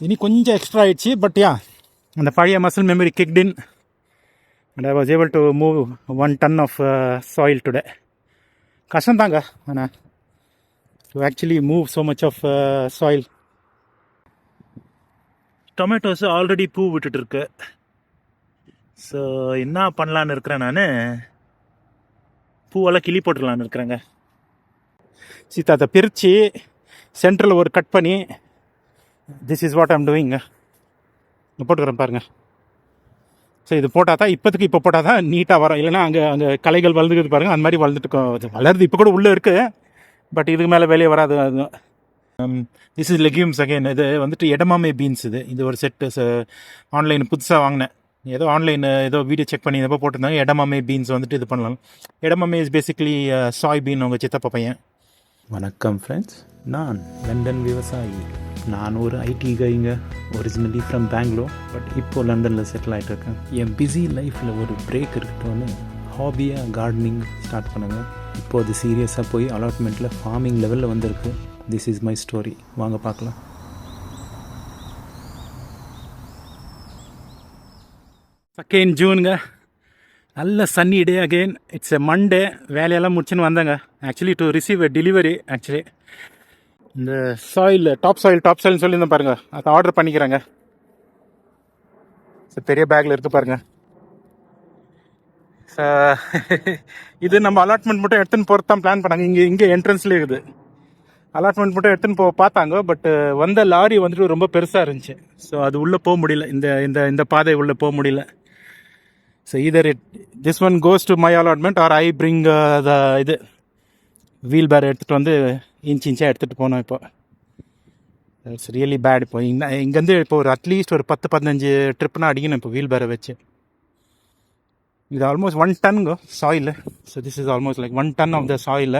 இனி கொஞ்சம் எக்ஸ்ட்ரா ஆயிடுச்சு பட் யா அந்த பழைய muscle memory kicked in and I was able to move one ton of soil today கஷ்டம்தாங்க ஆனால் to actually move so much of soil tomatoes already பூ விட்டுட்டுருக்கு so என்ன பண்ணலான்னு இருக்கிறேன் நான்? பூவெல்லாம் கிளி போட்டுடலான்னு இருக்கிறேங்க. சீத்தா அதை பிரித்து சென்டரில் ஒரு கட் பண்ணி this is what I'm doing போட்டுக்கிறேன் பாருங்கள் ஸோ இது போட்டால் தான் இப்போதைக்கு இப்போ போட்டால் தான் நீட்டாக வரும். இல்லைன்னா அங்கே அங்கே கலைகள் வளர்ந்துக்குது பாருங்கள் அந்த மாதிரி வளர்ந்துட்டு. வளருது இப்போ கூட உள்ளே இருக்குது பட் இதுக்கு மேலே வெளியே வராது. அது திஸ் இஸ் லெக்யூம்ஸ் அகைன் இது வந்துட்டு எடமாமே பீன்ஸ் இது. இது ஒரு செட்டு ஆன்லைன் புதுசாக வாங்கினேன். ஏதோ ஆன்லைன் ஏதோ வீடியோ செக் பண்ணி ஏதோ போட்டிருந்தாங்க. எடமாமே பீன்ஸ் வந்துட்டு இது பண்ணலாம். Edamame is basically soy bean உங்கள் சித்தப்பா பையன். வணக்கம் ஃப்ரெண்ட்ஸ் நான் லண்டன் விவசாயி. நான் ஒரு ஐடி கைங்க ஒரிஜினலி ஃப்ரம் பெங்களூர் பட் இப்போ லண்டனில் செட்டில் ஆகிட்டு இருக்கேன் என் பிஸி லைஃப்பில் ஒரு பிரேக் இருக்கட்டும்னு ஹாபியாக கார்டனிங் ஸ்டார்ட் பண்ணுங்கள் இப்போ அது சீரியஸாக போய் அலாட்மெண்ட்டில் ஃபார்மிங் லெவலில் வந்திருக்கு. திஸ் இஸ் மை ஸ்டோரி வாங்க பார்க்கலாம். செகண்ட் ஜூனுங்க நல்ல sunny day again it's a Monday வேலையெல்லாம் முடிச்சுன்னு வந்தேங்க. Actually to receive a delivery actually இந்த சாயில் டாப் சாயில் டாப் சாயில்னு சொல்லியிருந்தேன் பாருங்கள் அதை ஆர்டர் பண்ணிக்கிறேங்க. சார் பெரிய பேக்கில் எடுத்து பாருங்கள் So, இது நம்ம அலாட்மெண்ட் மட்டும் எடுத்துன்னு போகிறது தான் பிளான் பண்ணாங்க. இங்கே இங்கே என்ட்ரன்ஸ்லேயே இருக்குது. அலாட்மெண்ட் மட்டும் எடுத்துன்னு போக பார்த்தாங்க. பட் வந்த லாரி வந்துட்டு ரொம்ப பெருசாக இருந்துச்சு. ஸோ அது உள்ளே போக முடியல. இந்த இந்த இந்த பாதை உள்ளே போக முடியல. So either it this one goes to my allotment or I bring the இது. வீல் பேர் எடுத்துகிட்டு வந்து இன்ச் இன்ச்சாக எடுத்துகிட்டு போனோம் இப்போ. இட்ஸ் ரியலி பேட் இப்போ இங்கே இங்கேருந்து இப்போ ஒரு அட்லீஸ்ட் ஒரு பத்து பதினஞ்சு ட்ரிப்னா அடிக்கணும் இப்போ வீல் பேரை வச்சு. இது almost one டன்ங்க soil so this is almost like one ton of the soil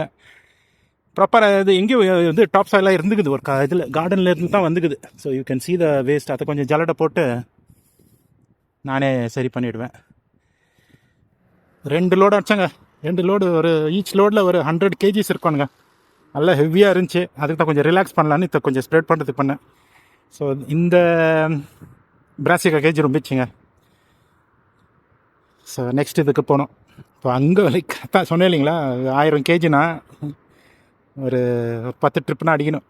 ப்ராப்பராக இது எங்கேயோ வந்து டாப் சாயிலாக இருந்துக்குது ஒரு இதில் கார்டனில் இருந்து தான் வந்துக்குது. So you can see the waste அதை கொஞ்சம் ஜலடை போட்டு நானே சரி பண்ணிவிடுவேன் ரெண்டு லோடு அடிச்சாங்க. ரெண்டு லோடு ஒரு ஈச் லோடில் ஒரு ஹண்ட்ரட் கேஜிஸ் இருக்கணுங்க நல்லா ஹெவியாக இருந்துச்சு. அதுக்கு தான் கொஞ்சம் ரிலாக்ஸ் பண்ணலான்னு இப்போ கொஞ்சம் ஸ்ப்ரெட் பண்ணுறதுக்கு பண்ணேன். ஸோ இந்த பிராசிகா கேஜி ரொம்பிச்சுங்க ஸோ நெக்ஸ்ட் இதுக்கு போனோம் இப்போ அங்கே விலை தான் சொன்னேன் இல்லைங்களா ஆயிரம் கேஜினா ஒரு ஒரு பத்து ட்ரிப்னா அடிக்கணும்.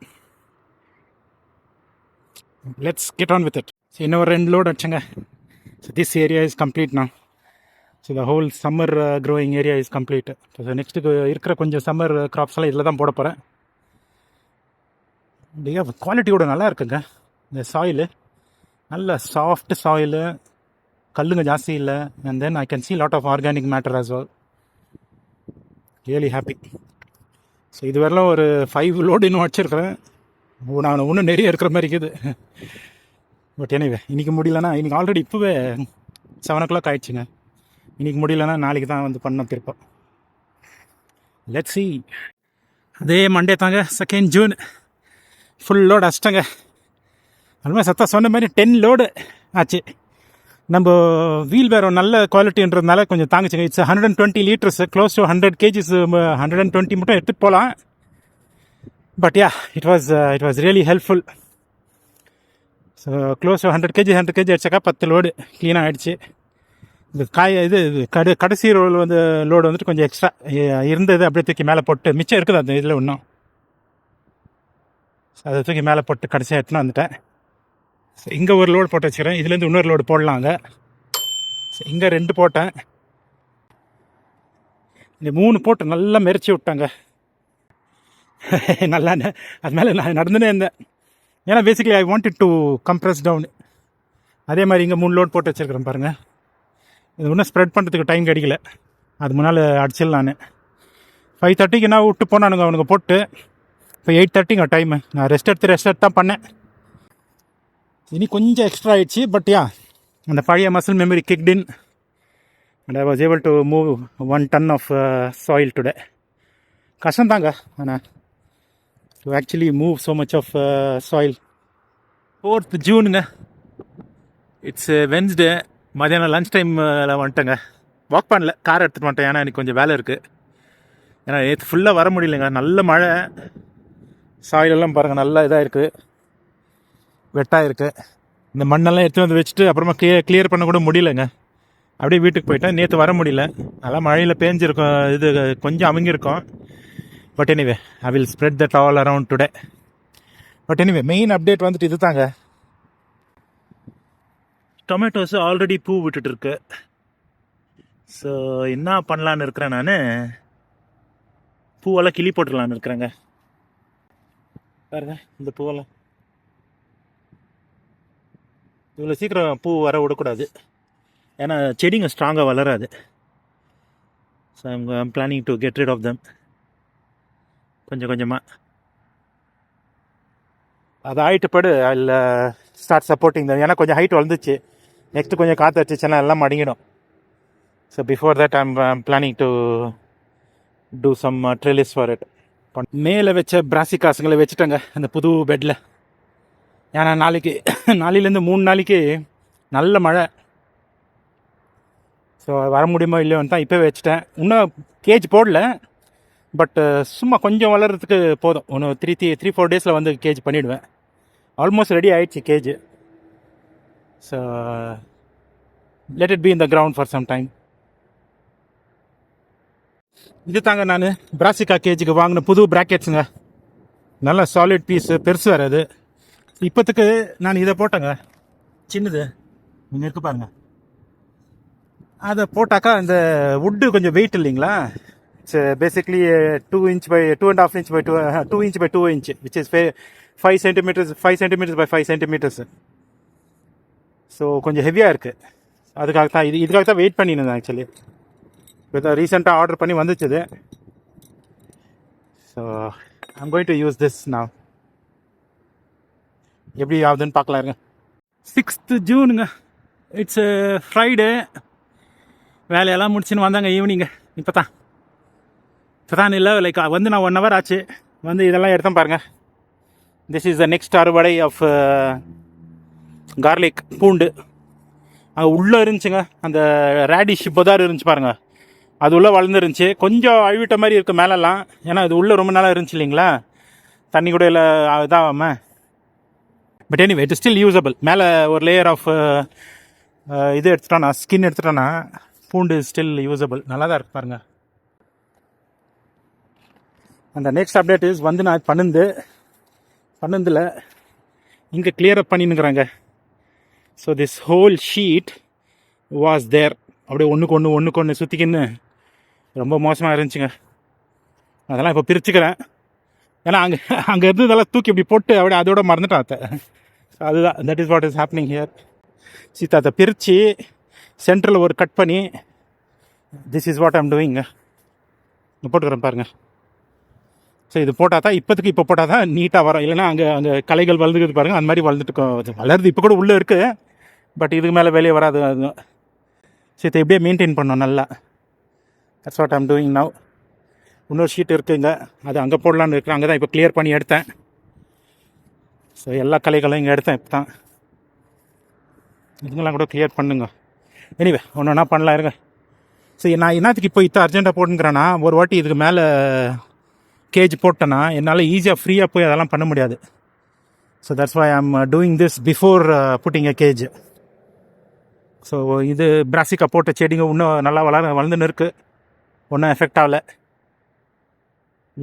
Let's get on with it so இன்னும் ஒரு ரெண்டு load அடிச்சுங்க so this area is complete நான் so the whole summer growing area is complete so next இருக்கிற கொஞ்சம் சம்மர் க்ராப்ஸ் uh, எல்லாம் இதில் தான் போட போகிறேன் அப்படியே குவாலிட்டியோட நல்லா இருக்குங்க. இந்த சாயிலு நல்ல சாஃப்ட் சாயிலு கல்லுங்க ஜாஸ்தி இல்லை. And then I can see lot of organic matter as well really happy so இது வரலாம் ஒரு ஃபைவ் லோடு இன்னும் வச்சுருக்கிறேன். நான் இன்னும் நிறைய இருக்கிற மாதிரி இருக்குது. பட் எனவே இன்றைக்கி முடியலன்னா இன்றைக்கி ஆல்ரெடி இப்போவே செவன் ஓ கிளாக் ஆயிடுச்சுங்க. இன்றைக்கி முடியலன்னா நாளைக்கு தான் வந்து பண்ணோம் திருப்பம். லெட் சி அதே மண்டே தாங்க செகண்ட் ஜூன் ஃபுல் லோடு அஷ்டங்க அதுமாதிரி சத்தா சொன்ன மாதிரி டென் லோடு ஆச்சு. நம்ம வீல் பேரோ நல்ல குவாலிட்டின்றதுனால கொஞ்சம் தாங்குச்சுங்க. It's hundred and twenty litres close to hundred KGs hundred and twenty மட்டும் எடுத்துகிட்டு போகலாம். But yeah it was it was really helpful so close to hundred KG hundred KG அடிச்சாக்கா பத்து லோடு க்ளீனாக ஆகிடுச்சு இது காய் இது இது கடு கடைசி ரோல் வந்து லோடு வந்துட்டு கொஞ்சம் எக்ஸ்ட்ரா இருந்தது அப்படியே தூக்கி மேலே போட்டு மிச்சம் இருக்குது அந்த இதில் இன்னும். அதை தூக்கி மேலே போட்டு கடைசியாக எடுத்துன்னு வந்துட்டேன். இங்கே ஒரு லோடு போட்டு வச்சுக்கிறேன். இதுலேருந்து இன்னொரு லோடு போடலாங்க இங்கே ரெண்டு போட்டேன். இந்த மூணு போட்டு நல்லா மெரிச்சு விட்டாங்க. நல்லா அது மேலே நான் நடந்துனே இருந்தேன். ஏன்னா basically I want to compress down அதே மாதிரி இங்கே மூணு லோட் போட்டு வச்சுருக்கிறேன் பாருங்கள் இது இன்னும் ஸ்ப்ரெட் பண்ணுறதுக்கு டைம் கிடைக்கல. அது முன்னால் அடிச்சிடலான்னு ஃபைவ் தேர்ட்டிக்கு நான் விட்டு போனானுங்க அவனுங்க போட்டு. இப்போ எயிட் தேர்ட்டிங்க டைமு நான் ரெஸ்ட் எடுத்து ரெஸ்ட் எடுத்து தான் பண்ணேன். இனி கொஞ்சம் எக்ஸ்ட்ரா ஆயிடுச்சு பட் யா அந்த பழைய muscle memory kicked in and I was able to move one ton of soil today கஷ்டம்தாங்க ஆனால் to actually move so much of soil fourth ஜூனுங்க it's Wednesday மதியானம் லன்ச் டைமில் வந்துட்டேங்க. வாக் பண்ணல. கார் எடுத்துகிட்டு வந்துட்டேன். ஏன்னா எனக்கு கொஞ்சம் வேலை இருக்குது ஏன்னா நேற்று ஃபுல்லாக வர முடியலைங்க. நல்ல மழை. சாயிலெல்லாம் பாருங்கள் நல்லா இதாக இருக்குது வெட்டாக இருக்குது இந்த மண்ணெல்லாம் எடுத்து வந்து வச்சுட்டு அப்புறமா கிளியர் கிளியர் பண்ண கூட முடியலங்க. அப்படியே வீட்டுக்கு போயிட்டேன். நேற்று வர முடியல. நல்லா மழையில் பேஞ்சிருக்கும். இது கொஞ்சம் அமைங்கிருக்கும் but anyway I will spread that all around today but anyway main update வந்துட்டு இது தாங்க டொமேட்டோஸ் ஆல்ரெடி பூ விட்டுட்டு இருக்கு ஸோ என்ன பண்ணலான்னு இருக்கிறேன் நான்? பூவெல்லாம் கிளி போட்டுடலான்னு இருக்கிறேங்க. பாருங்க இந்த பூவெல்லாம். இவ்வளோ சீக்கிரம் பூ வர விடக்கூடாது. ஏன்னா செடிங்க ஸ்ட்ராங்காக வளராது. So I'm I'm planning to get rid of them கொஞ்சம் கொஞ்சமாக அது ஆயிட்டு படு அதில் ஸ்டார்ட் சப்போர்ட்டிங் தான் ஏன்னா கொஞ்சம் ஹைட் வளர்ந்துச்சு. நெக்ஸ்ட் கொஞ்சம் காற்று அடிச்சுச்சுன்னா எல்லாம் மடங்கிடும். So before that I'm planning to do some trellis for it மேலே வச்ச பிராசிகாசுங்களை வச்சுட்டேங்க அந்த புது பெட்டில் ஏன்னா நாளைக்கு நாளையிலேருந்து மூணு நாளைக்கு நல்ல மழை. ஸோ வர முடியுமோ இல்லையோன்னு தான் இப்போ வச்சுட்டேன். இன்னும் கேஜ் போடல பட் uh, சும்மா கொஞ்சம் வளர்கிறதுக்கு போதும். ஒன்று த்ரீ த்ரீ த்ரீ ஃபோர் டேஸில் வந்து கேஜ் பண்ணிவிடுவேன் ஆல்மோஸ்ட் ரெடி ஆயிடுச்சு cage so let it be in the ground for some time இது தாங்க நான் பிராசிகா கேஜுக்கு வாங்கின புது ப்ராக்கெட்ஸுங்க நல்ல சாலிட் பீஸு பெருசு வேறு அது. இப்போத்துக்கு நான் இதை போட்டேங்க. சின்னது. இங்கே இருக்கு பாருங்க. அதை போட்டாக்கா இந்த வுட்டு கொஞ்சம் வெயிட் இல்லைங்களா? It's basically two inch by two and half inch by two two inch by two inch which is five centimetres five centimetres by five centimetres so கொஞ்சம் ஹெவியாக இருக்குது அதுக்காக தான் இது இதுக்காக தான் வெயிட் பண்ணியிருந்தேன் ஆக்சுவலி இப்போ தான் ரீசெண்டாக ஆர்டர் பண்ணி வந்துச்சுது. So I'm going to use this நான் எப்படி ஆகுதுன்னு பார்க்கலாம் இருங்க. சிக்ஸ்த்து ஜூனுங்க இட்ஸ் ஃப்ரைடே வேலையெல்லாம் முடிச்சுன்னு வந்தாங்க ஈவினிங்கு இப்போ தான். இப்போ தான் இல்லை லைக் வந்து நான் ஒன் ஹவர் ஆச்சு. வந்து இதெல்லாம் எடுத்தேன் பாருங்கள் திஸ் இஸ் த நெக்ஸ்ட் அறுவடை ஆஃப் கார்லிக் பூண்டு. அங்கே உள்ளே இருந்துச்சுங்க. அந்த ரேடிஷ் புதார் இருந்துச்சு பாருங்கள் அது உள்ளே வளர்ந்துருந்துச்சு. கொஞ்சம் அழுவிட்ட மாதிரி இருக்குது மேலெல்லாம். ஏன்னா இது உள்ளே ரொம்ப நாளாக இருந்துச்சு இல்லைங்களா? தண்ணி கூட இல்லை இதாகாமல் but anyway it still usable மேலே ஒரு லேயர் ஆஃப் uh, uh, இது எடுத்துட்டோன்னா ஸ்கின் எடுத்துட்டோன்னா பூண்டு ஸ்டில் யூஸபிள் நல்லா தான் இருக்கு பாருங்க. அந்த நெக்ஸ்ட் அப்டேட் இஸ் வந்து நான் பண்ணுந்து பண்ணுந்தில் இங்கே clear up பண்ணினுங்கிறாங்க so this whole sheet was there அப்படியே ஒன்றுக்கு ஒன்று ஒன்றுக்கு ஒன்று சுற்றிக்கின்னு ரொம்ப மோசமாக இருந்துச்சுங்க. அதெல்லாம் இப்போ பிரிச்சுக்கிறேன். ஏன்னா அங்கே அங்கே இருந்ததெல்லாம் தூக்கி இப்படி போட்டு அப்படியே அதோட மறந்துட்டேன் அத்தை. அதுதான். That is what is happening here Sita அதை பிரித்து சென்ட்ரில் ஒரு கட் பண்ணி திஸ் இஸ் வாட் ஐம் டூயிங்க போட்டுக்கிறேன் பாருங்க. ஸோ இது போட்டால் தான் இப்போதைக்கு இப்போ போட்டால் தான் நீட்டாக வரும். இல்லைன்னா அங்கே அங்கே கலைகள் வளர்ந்துக்கிறது பாருங்கள் அந்த மாதிரி வளர்ந்துட்டு வளருது இப்போ கூட உள்ளே இருக்குது பட் இதுக்கு மேலே வெளியே வராது அது. ஸோ இதை இப்படியே மெயின்டைன் பண்ணோம் நல்லா. That's what I'm doing now இன்னொரு ஷீட் இருக்குங்க. அது அங்கே போடலான்னு இருக்கிறேன் அங்கே தான் இப்போ கிளியர் பண்ணி எடுத்தேன். ஸோ எல்லா கலைகளும் இங்கே எடுத்தேன் இப்போ தான் இதுங்கெல்லாம் கூட கிளியர் பண்ணுங்க. எனிவே ஒன்று ஒன்றா பண்ணலாம் இருங்க. சரி நான் என்னத்துக்கு இப்போ இத்தனை அர்ஜென்ட்டாக போட்டுங்கிறேன்னா ஒரு வாட்டி இதுக்கு மேலே கேஜ் போட்டேன்னா என்னால் ஈஸியாக ஃப்ரீயாக போய் அதெல்லாம் பண்ண முடியாது. So that's why am doing this before putting a cage so இது பிராசிக்கா போட்ட செடிங்க இன்னும் நல்லா வளர வளர்ந்துன்னு இருக்குது ஒன்றும் எஃபெக்ட் ஆகலை.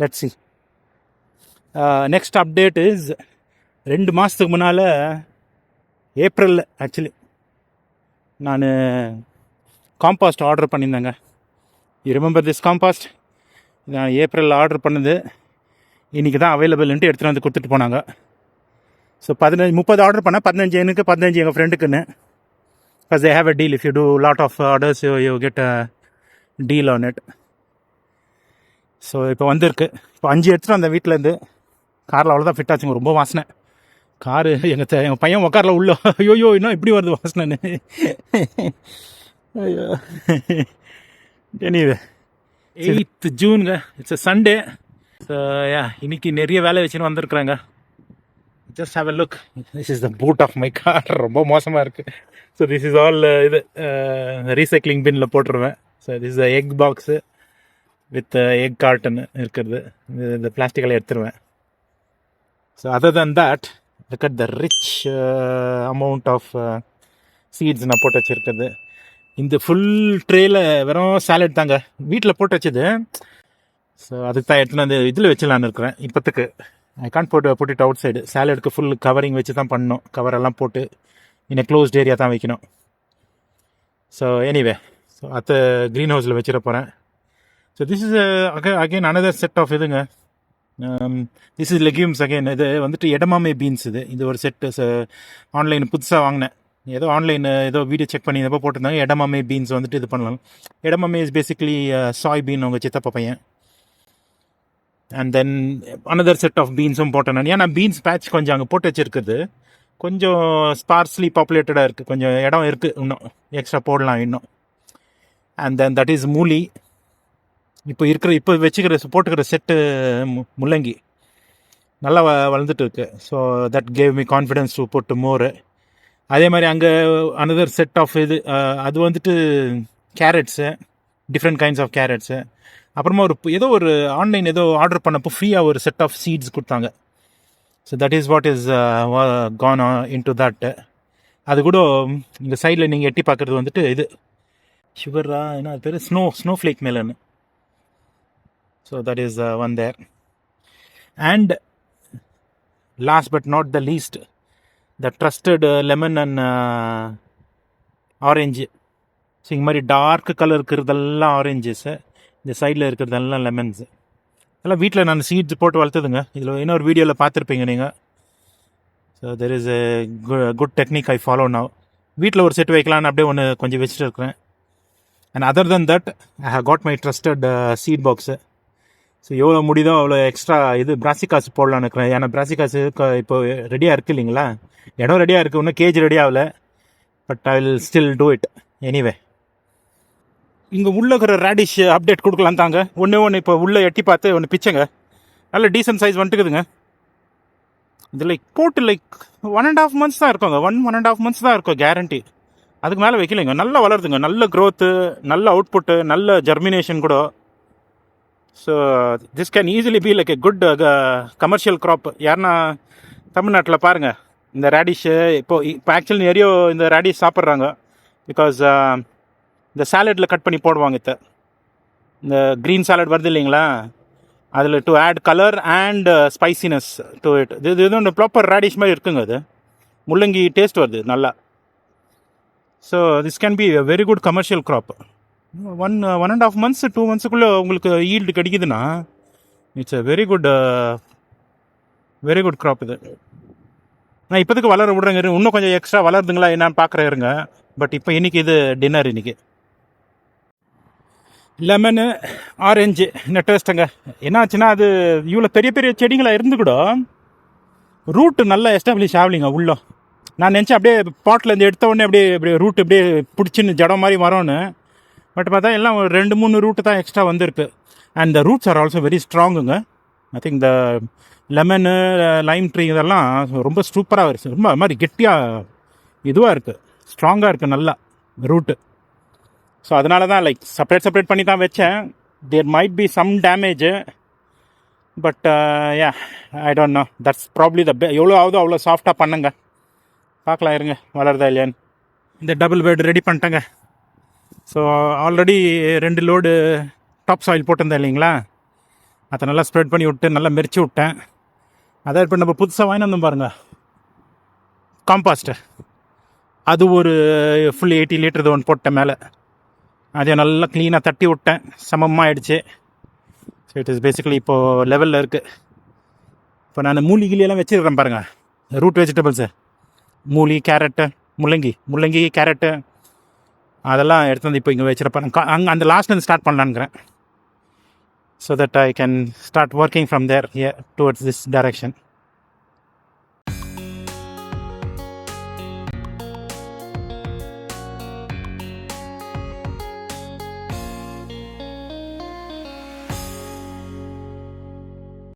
Let see next update is ரெண்டு மாதத்துக்கு முன்னால் ஏப்ரலில் ஆக்சுவலி நான் காம்பாஸ்ட் ஆர்டர் பண்ணியிருந்தேங்க. யூ ரிமெம்பர் திஸ் காம்பாஸ்ட் நான் ஏப்ரலில் ஆர்டர் பண்ணது. இன்றைக்கி தான் அவைலபிள்ன்ட்டு எடுத்துகிட்டு வந்து கொடுத்துட்டு போனாங்க. ஸோ பதினஞ்சு முப்பது ஆர்டர் பண்ணால் பதினஞ்சு எனக்கு பதினஞ்சு எங்கள் ஃப்ரெண்டுக்குன்னு because they have a deal. If you do too lot of orders you, you get a deal on it so இப்போ வந்திருக்கு. இப்போ அஞ்சு எடுத்துகிட்டு வந்தேன் வீட்டிலேருந்து காரில் அவ்வளோதான் ஃபிட் ஆச்சுங்க. ரொம்ப வாசனை. காரு எங்கள் எங்கள் பையன் உக்காரில் உள்ள. ஐயோ இன்னும் இப்படி வருது வாசனைன்னு. ஐயோ. எனிவே எயித்து ஜூனுங்க. இட்ஸ் சண்டே ஸோ யா இன்னைக்கு நிறைய வேலை வச்சுன்னு வந்திருக்குறாங்க. Just have a look this is the boot of my car ரொம்ப மோசமாக இருக்குது so this is all uh, இது uh, ரீசைக்ளிங் பின்னில் போட்டுருவேன். So this is egg box with egg carton இருக்கிறது. இந்த பிளாஸ்டிக்கெல்லாம் எடுத்துருவேன். So other than that look at the rich amount of seeds நான் போட்டு வச்சுருக்கிறது. இந்த ஃபுல் ட்ரேயில் வெறும் சாலட் தாங்க. வீட்டில் போட்டு வச்சது. ஸோ அதுக்கு தான் எடுத்துன்னு வந்து இதில் வச்சுலான்னு இருக்கிறேன். இப்போத்துக்கு. ஐ uh, கான்ட் போட்டு போட்டுட்டு அவுட் சைடு சேலடுக்கு ஃபுல் கவரிங் வச்சு தான் பண்ணணும். கவரெல்லாம் போட்டு இன்னும் க்ளோஸ்ட் ஏரியா தான் வைக்கணும். ஸோ எனிவே ஸோ அத்தை க்ரீன் ஹவுஸில் வச்சிட போகிறேன் so this is again another set of இதுங்க. திஸ் இஸ் லெக்யூம்ஸ் அகைன் இது வந்துட்டு எடமாமே பீன்ஸ் இது. இது ஒரு செட்டு ஆன்லைன் புதுசாக வாங்கினேன். ஏதோ ஆன்லைன் uh, ஏதோ வீடியோ செக் பண்ணி போட்டிருந்தாங்க. எடமாமே பீன்ஸ் வந்துட்டு இது பண்ணலாம். Edamame is basically soy bean உங்கள் சித்தப்பா பையன். And then another set of பீன்ஸும் போட்டேன் நான். ஏன்னா பீன்ஸ் பேட்ச் கொஞ்சம் அங்கே போட்டு வச்சிருக்குது. கொஞ்சம் ஸ்பார்ஸ்லி பாப்புலேட்டடாக இருக்குது கொஞ்சம் இடம் இருக்குது இன்னும். எக்ஸ்ட்ரா போடலாம் இன்னும். அண்ட் தென் தட் இஸ் மூலி. இப்போ இருக்கிற இப்போ வச்சுக்கிற போட்டுக்கிற செட்டு முள்ளங்கி. நல்லா வ வளர்ந்துட்டு இருக்கு. So that gave me confidence to போட்டு மோர் அதே மாதிரி அங்கே அனதர் செட் ஆஃப் இது அது வந்துட்டு carrots different kinds of carrots அப்புறமா ஒரு ஏதோ ஒரு ஆன்லைன் ஏதோ ஆர்டர் பண்ணப்போ ஃப்ரீயாக ஒரு செட் ஆஃப் சீட்ஸ் கொடுத்தாங்க. So that is what is gone in to that அது கூட இந்த சைடில் நீங்கள் எட்டி பார்க்குறது வந்துட்டு இது. சுகரா என்ன அது பேர்? Snow snow flake மேலன்னு so that is one there and last but not the least the trusted lemon and orange so இந்த மாதிரி டார்க் கலர் இருக்கிறதெல்லாம் ஆரஞ்சஸு இந்த சைடில் இருக்கிறதெல்லாம் லெமன்ஸு எல்லாம் வீட்டில் நான் சீட்ஸ் போட்டு வளர்த்துதுங்க. இதில் இன்னொரு வீடியோவில் பார்த்துருப்பீங்க நீங்கள் so there is a good technique I follow now வீட்டில் ஒரு செட் வைக்கலான்னு அப்படியே ஒன்று கொஞ்சம் வச்சுட்டு இருக்கிறேன். And other than that I have got my trusted seed box so எவ்வளோ முடியுதோ அவ்வளோ எக்ஸ்ட்ரா இது பிராசிகாசு போடலான்னு இருக்கிறேன் ஏன்னா பிராசிகாசு இப்போ ரெடியாக இருக்கு இல்லைங்களா? இடம் ரெடியாக இருக்குது இன்னும் கேஜ் ரெடி ஆகல. But I will still do it anyway இங்கே உள்ளே இருக்கிற ரேடிஷ் அப்டேட் கொடுக்கலாம் தாங்க. ஒன்று ஒன்று இப்போ உள்ளே எட்டி பார்த்து ஒன்று பிச்சைங்க. நல்ல டீசன்ட் சைஸ் வந்துட்டுக்குதுங்க. இது லைக் போட்டு like one and half months தான் இருக்குங்க. One one and half months தான் இருக்கும் கேரண்டி அதுக்கு மேலே வைக்கலைங்க. நல்லா வளருதுங்க. நல்ல க்ரோத்து நல்ல அவுட்புட்டு நல்ல ஜெர்மினேஷன் கூட. So this can easily be like a good commercial crop யாருன்னா தமிழ்நாட்டில் பாருங்கள் இந்த ரேடிஷு இப்போ இப்போ ஆக்சுவலி நிறைய இந்த ரேடிஷ் சாப்பிட்றாங்க. பிகாஸ் இந்த சாலட்டில் கட் பண்ணி போடுவாங்க இத்த இந்த க்ரீன் சாலட் வருது இல்லைங்களா? அதில் to add colour and spiciness to it இது இது வந்து ப்ராப்பர் ரேடிஷ் மாதிரி இருக்குங்க அது. முள்ளங்கி டேஸ்ட் வருது நல்லா. So this can be very good commercial crop one one and half months two மந்த்ஸுக்குள்ளே உங்களுக்கு ஈல்டு கிடைக்குதுன்னா it's a very good very good crop இது. நான் இப்போதைக்கு வளர விடுறேங்க இன்னும் கொஞ்சம் எக்ஸ்ட்ரா வளருதுங்களா என்னான்னு பார்க்குறேன் இருங்க. பட் இப்போ இன்றைக்கி இது டின்னர் இன்னைக்கு. லெமனு ஆரஞ்சு நெட் வச்சிட்டங்க. என்னாச்சுன்னா அது இவ்வளோ பெரிய பெரிய செடிங்களாக இருந்து கூட ரூட்டு நல்லா எஸ்டாப்ளிஷ் ஆகலிங்க உள்ளே. நான் நினச்சேன் அப்படியே பாட்டில் இருந்து எடுத்த உடனே அப்படியே அப்படியே ரூட் அப்படியே பிடிச்சின்னு ஜடம் மாதிரி வரோன்னு பட் பார்த்தா எல்லாம் ஒரு ரெண்டு மூணு ரூட்டு தான் எக்ஸ்ட்ரா வந்திருக்கு. And the roots are also very ஸ்ட்ராங்குங்க I think the lemon lime tree இதெல்லாம் ரொம்ப சூப்பராக இருக்குது ரொம்ப அது மாதிரி கெட்டியாக இதுவாக இருக்குது ஸ்ட்ராங்காக இருக்குது நல்லா ரூட்டு ஸோ அதனால தான் லைக் செப்பரேட் செப்பரேட் பண்ணி தான் வச்சேன் there might be some damage but yeah I don't know that's probably the எவ்வளோ ஆகுதோ அவ்வளோ சாஃப்டாக பண்ணுங்க. பார்க்கலாம் இருங்க. வளருதா இல்லையான்னு. இந்த டபுள் பெட் ரெடி பண்ணிட்டேங்க. ஸோ ஆல்ரெடி ரெண்டு லோடு டாப் சாயில் போட்டிருந்தேன் இல்லைங்களா? அதை நல்லா ஸ்ப்ரெட் பண்ணி விட்டு நல்லா மெரிச்சு விட்டேன். அதான் இப்போ நம்ம புதுசாக வாங்கி வந்தோம் பாருங்கள் காம்பாஸ்ட்டு அது ஒரு ஃபுல் எயிட்டி லிட்டர் ஒன்று போட்டேன் மேலே. அதை நல்லா க்ளீனாக தட்டி விட்டேன். சமமாக ஆயிடுச்சு. ஸோ இட் இஸ் பேசிக்கலி இப்போது லெவலில் இருக்குது இப்போ நான் மூலிகிலாம் வச்சுருக்கிறேன் பாருங்கள் ரூட் வெஜிடபிள்ஸு மூலி கேரட்டு முள்ளங்கி முள்ளங்கி கேரட்டு அதெல்லாம் எடுத்து வந்து இப்போ இங்கே வச்சிருப்பேன் அங்கே அந்த லாஸ்ட்லேருந்து start பண்ணலான்ங்கிறேன் so that I can start working from there here towards this direction